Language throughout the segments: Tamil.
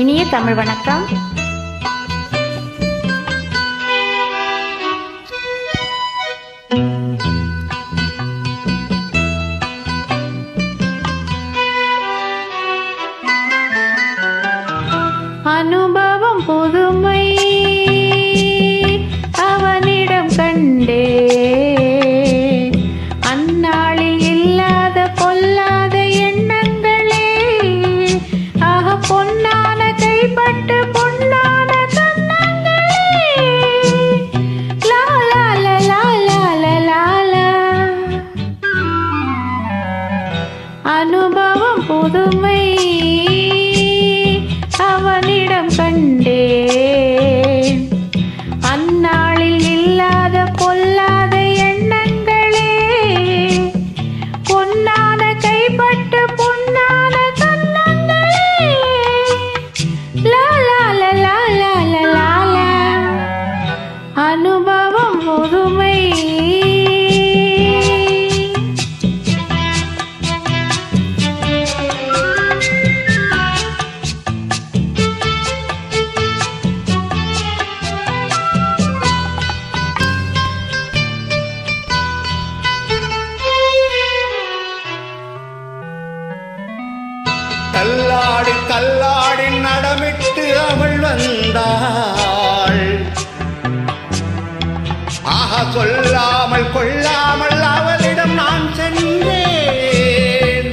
இனிய தமிழ் வணக்கம். அனுபவம் పున్నానకై పట్టు పున్నాన சொல்லாமல் கொள்ளாமல் அவளிடம் நான் சென்றேன்.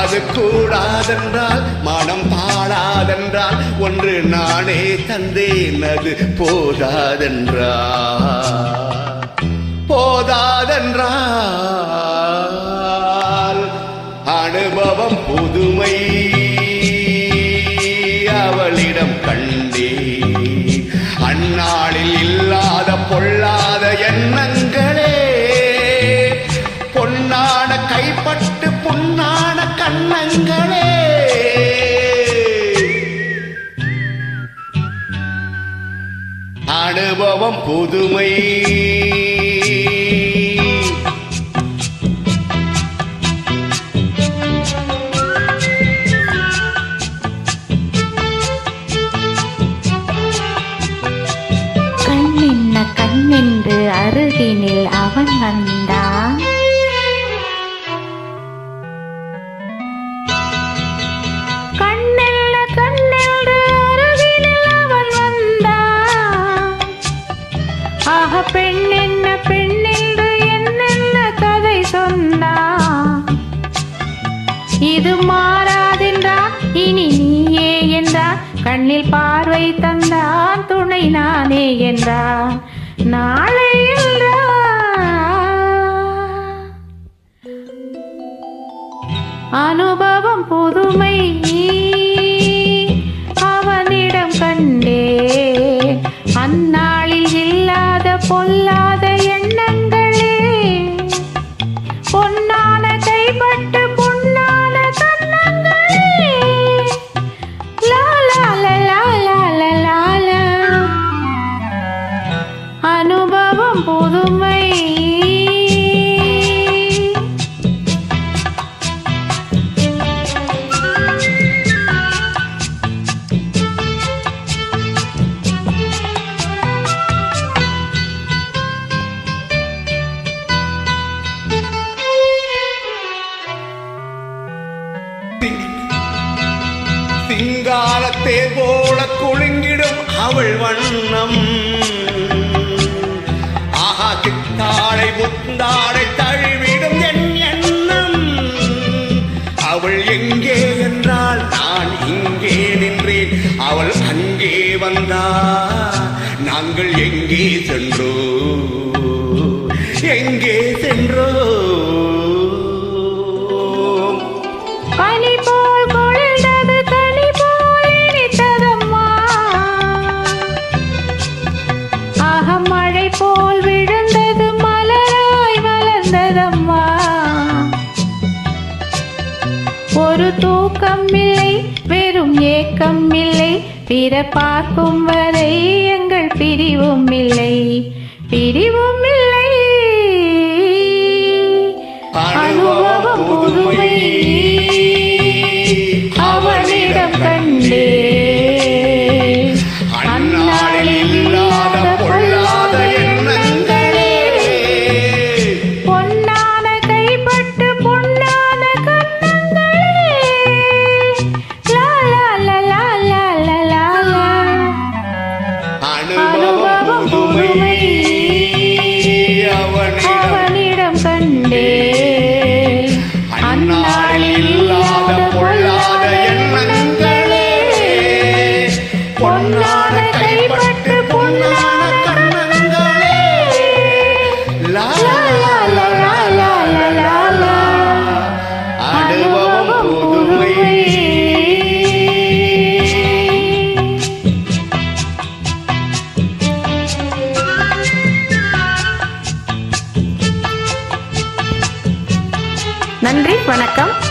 அது கூடாதென்றால் மனம் பாடாதென்றால் ஒன்று நானே தந்தேன் அது போதாதென்றால். புதுமை. கண்ணென்ன கண்ணென்று அரு கண்ணில் பார்வை தந்தான் துணை நானே என்றான். நாளை அனுபவம் புதுமை அவனிடம் கண்டே. அந்நாளில் இல்லாத பொல்லா பெருமை சிங்காரத்தே போல குலுங்கிடும் அவள் வண்ணம். அங்கே வந்தா நாங்கள் எங்கே சென்றோ? எங்கே சென்றோ? மழை போல் விழுந்தது மலராய் மலர்ந்ததம்மா. ஒரு தூக்கம் இல்லை வெறும் ஏக்கம் இல்லை பிற பார்க்கும் வரை எங்கள் பிரிவும் இல்லை. பிரிவும் நன்றி வணக்கம்.